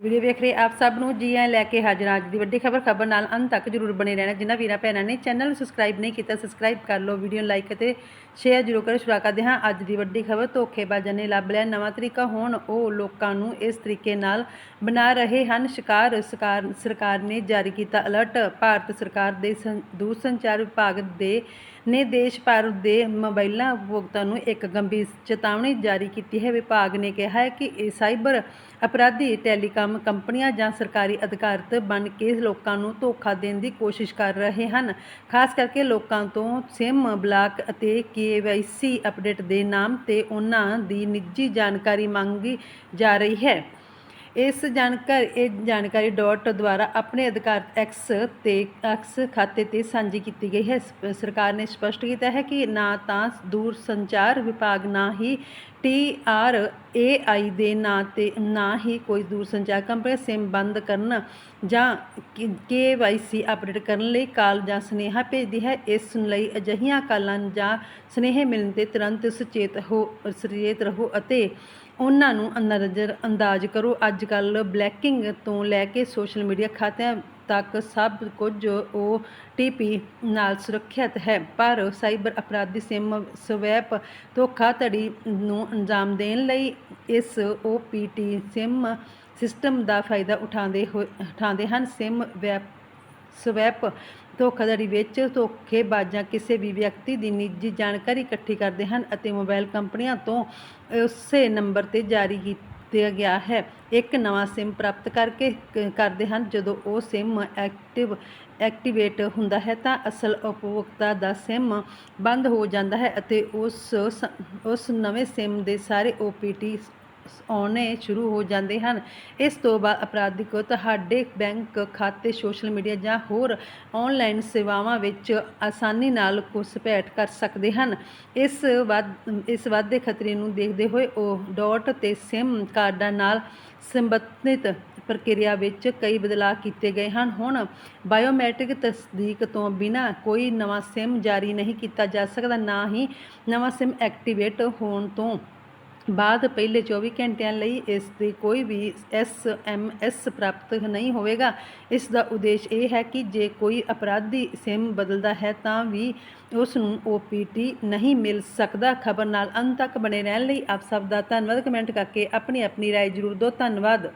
Video ਵੇਖ ਰਹੇ ਆਪ ਸਭ ਨੂੰ ਜੀ ਆਇਆਂ ਲੈ ਕੇ ਹਾਜ਼ਰ ਅੱਜ ਦੀ ਵੱਡੀ ਖਬਰ ਖਬਰ ਨਾਲ ਅੰਤ ਤੱਕ ਜਰੂਰ ਬਣੇ ਰਹਿਣਾ। ਜਿਨ੍ਹਾਂ ਵੀਰਾਂ ਭੈਣਾਂ ਨੇ ਚੈਨਲ ਨੂੰ ਸਬਸਕ੍ਰਾਈਬ ਨਹੀਂ ਕੀਤਾ ਸਬਸਕ੍ਰਾਈਬ ਕਰ ਲਓ, ਵੀਡੀਓ ਨੂੰ ਲਾਈਕ ਅਤੇ ਸ਼ੇਅਰ ਜਰੂਰ ਕਰੋ। ਸ਼ੁਰੂ ਕਰਦੇ ਹਾਂ ਅੱਜ ਦੀ ਵੱਡੀ ਖਬਰ। ਧੋਖੇਬਾਜ਼ਾਂ ਨੇ ਲੱਭ ਲਿਆ ਨਵਾਂ ਤਰੀਕਾ। ਹੋਣ ਉਹ ਲੋਕਾਂ ਨੂੰ ਇਸ ਤਰੀਕੇ ਨਾਲ ਬਣਾ ਰਹੇ ਹਨ। ਸ਼ਿਕਾਰ, ਸਰਕਾਰ ਸਰਕਾਰ ਨੇ ਜਾਰੀ ਕੀਤਾ ਅਲਰਟ ਭਾਰਤ ਸਰਕਾਰ ਦੇ ਸੰ- ਦੂਰਸੰਚਾਰ ਵਿਭਾਗ ਦੇ ਨੇ ਦੇਸ਼ ਭਰ ਦੇ ਮੋਬਾਈਲਾਂ ਉਪਭੋਗਤਾ ਨੂੰ ਇੱਕ ਗੰਭੀਰ ਚੇਤਾਵਨੀ ਜਾਰੀ ਕੀਤੀ ਹੈ। ਵਿਭਾਗ ਨੇ ਕਿਹਾ ਹੈ ਕਿ ਇਹ ਸਾਈਬਰ ਅਪਰਾਧੀ ਟੈਲੀਕਾਮ ਕੰਪਨੀਆਂ ਜਾਂ ਸਰਕਾਰੀ ਅਧਿਕਾਰਤ ਬਣ ਕੇ ਲੋਕਾਂ ਨੂੰ ਧੋਖਾ ਦੇਣ ਦੀ ਕੋਸ਼ਿਸ਼ ਕਰ ਰਹੇ ਹਨ। ਖਾਸ ਕਰਕੇ ਲੋਕਾਂ ਤੋਂ ਸਿਮ ਬਲਾਕ ਅਤੇ ਕੇਵਾਈਸੀ ਅਪਡੇਟ ਦੇ ਨਾਮ ਤੇ ਉਹਨਾਂ ਦੀ ਨਿੱਜੀ ਜਾਣਕਾਰੀ ਮੰਗੀ ਜਾ ਰਹੀ ਹੈ। ਇਸ ਜਾਣਕਾਰੀ, ਇਹ ਜਾਣਕਾਰੀ ਡਾਟ ਦੁਆਰਾ ਆਪਣੇ ਅਧਿਕਾਰ ਐਕਸ ਤੇ ਐਕਸ ਖਾਤੇ ਤੇ ਸਾਂਝੀ ਕੀਤੀ ਗਈ ਹੈ। ਸ- ਸਰਕਾਰ ਨੇ ਸਪਸ਼ਟ ਕੀਤਾ ਹੈ ਕਿ ਨਾ ਤਾਂ ਦੂਰ ਸੰਚਾਰ ਵਿਭਾਗ ਨਾ ਹੀ ਟੀ ਆਰ ਏ ਆਈ ਦੇ ਨਾਂ ਤੇ ਨਾ ਹੀ ਕੋਈ ਦੂਰ ਸੰਚਾਰ ਕੰਪਨੀ ਸਿਮ ਬੰਦ ਕਰਨ ਜਾਂ ਕੇ ਵਾਈ ਸੀ ਅਪਡੇਟ ਕਰਨ ਲਈ ਕਾਲ ਜਾਂ ਸੁਨੇਹਾ ਭੇਜਦੀ ਹੈ। ਇਸ ਲਈ ਅਜਿਹੀਆਂ ਕਾਲਾਂ ਜਾਂ ਸੁਨੇਹੇ ਮਿਲਣ ਤੇ ਤੁਰੰਤ ਸੁਚੇਤ ਹੋ, ਸੁਚੇਤ ਰਹੋ ਅਤੇ ਉਹਨਾਂ ਨੂੰ ਨਜ਼ਰ ਅੰਦਾਜ਼ ਕਰੋ। ਅੱਜ ਕੱਲ ਬਲੈਕਿੰਗ ਤੋਂ ਲੈ ਕੇ ਸੋਸ਼ਲ ਮੀਡੀਆ ਖਾਤਿਆਂ ਤੱਕ ਸਭ ਕੁਝ ਉਹ ਟੀਪੀ ਨਾਲ ਸੁਰੱਖਿਅਤ ਹੈ। ਪਰ ਸਾਈਬਰ ਅਪਰਾਧੀ ਸਿਮ ਸਵੈਪ ਧੋਖਾਧੜੀ ਨੂੰ ਅੰਜਾਮ ਦੇਣ ਲਈ ਇਸ ਓਪੀਟੀ ਸਿਮ ਸਿਸਟਮ ਦਾ ਫਾਇਦਾ ਉਠਾਉਂਦੇ ਹੋਏ ਉਠਾਉਂਦੇ ਹਨ। ਸਿਮ ਵੈਪ ਸਵੈਪ ਧੋਖਾਧੜੀ ਵਿੱਚ ਧੋਖੇਬਾਜ਼ਾਂ ਕਿਸੇ ਵੀ ਵਿਅਕਤੀ ਦੀ ਨਿੱਜੀ ਜਾਣਕਾਰੀ ਇਕੱਠੀ ਕਰਦੇ ਹਨ ਅਤੇ ਮੋਬਾਈਲ ਕੰਪਨੀਆਂ ਤੋਂ ਉਸੇ ਨੰਬਰ ਤੇ ਜਾਰੀ ਕੀਤੀ ਗਿਆ ਹੈ। ਇੱਕ ਨਵਾਂ ਸਿਮ ਪ੍ਰਾਪਤ ਕਰਕੇ ਕਰਦੇ ਹਨ। ਜਦੋਂ ਉਹ ਸਿਮ ਐਕਟਿਵ, ਐਕਟੀਵੇਟ ਹੁੰਦਾ ਹੈ ਤਾਂ ਅਸਲ ਉਪਭੋਗਤਾ ਦਾ ਸਿਮ ਬੰਦ ਹੋ ਜਾਂਦਾ ਹੈ ਅਤੇ ਉਸ ਸ- ਉਸ ਨਵੇਂ ਸਿਮ ਦੇ ਸਾਰੇ OPT ਆਉਣੇ ਸ਼ੁਰੂ ਹੋ ਜਾਂਦੇ ਹਨ। ਇਸ ਤੋਂ ਬਾਅਦ ਅਪਰਾਧਿਕ ਤੁਹਾਡੇ ਬੈਂਕ ਖਾਤੇ, ਸੋਸ਼ਲ ਮੀਡੀਆ ਜਾਂ ਹੋਰ ਆਨਲਾਈਨ ਸੇਵਾਵਾਂ ਵਿੱਚ ਆਸਾਨੀ ਨਾਲ ਘੁਸਪੈਠ ਕਰ ਸਕਦੇ ਹਨ। ਇਸ ਵੱਧ, ਇਸ ਵਾਧੇ ਖਤਰੇ ਨੂੰ ਦੇਖਦੇ ਹੋਏ ਉਹ ਡਾਟ ਤੇ ਸਿਮ ਕਾਰਡਾਂ ਨਾਲ ਸੰਬੰਧਿਤ ਪ੍ਰਕਿਰਿਆ ਵਿੱਚ ਕਈ ਬਦਲਾਅ ਕੀਤੇ ਗਏ ਹਨ। ਹੁਣ ਬਾਇਓਮੈਟ੍ਰਿਕ ਤਸਦੀਕ ਤੋਂ ਬਿਨਾਂ ਕੋਈ ਨਵਾਂ ਸਿਮ ਜਾਰੀ ਨਹੀਂ ਕੀਤਾ ਜਾ ਸਕਦਾ, ਨਾ ਹੀ ਨਵਾਂ ਸਿਮ ਐਕਟੀਵੇਟ ਹੋਣ ਤੋਂ ਬਾਅਦ ਪਹਿਲੇ 24 ਘੰਟਿਆਂ ਲਈ ਇਸ ਦੀ ਕੋਈ ਵੀ ਐਸ ਐਮ ਐਸ ਪ੍ਰਾਪਤ ਨਹੀਂ ਹੋਵੇਗਾ ਇਸ ਦਾ ਉਦੇਸ਼ ਇਹ ਹੈ ਕਿ ਜੇ ਕੋਈ ਅਪਰਾਧੀ ਸਿਮ ਬਦਲਦਾ ਹੈ ਤਾਂ ਵੀ ਉਸ ਨੂੰ OPT ਨਹੀਂ ਮਿਲ ਸਕਦਾ ਖਬਰ ਨਾਲ ਅੰਤ ਤੱਕ ਬਣੇ ਰਹਿਣ ਲਈ ਆਪ ਸਭ ਦਾ ਧੰਨਵਾਦ ਕਮੈਂਟ ਕਰਕੇ ਆਪਣੀ ਆਪਣੀ رائے ਜ਼ਰੂਰ ਦਿਓ ਧੰਨਵਾਦ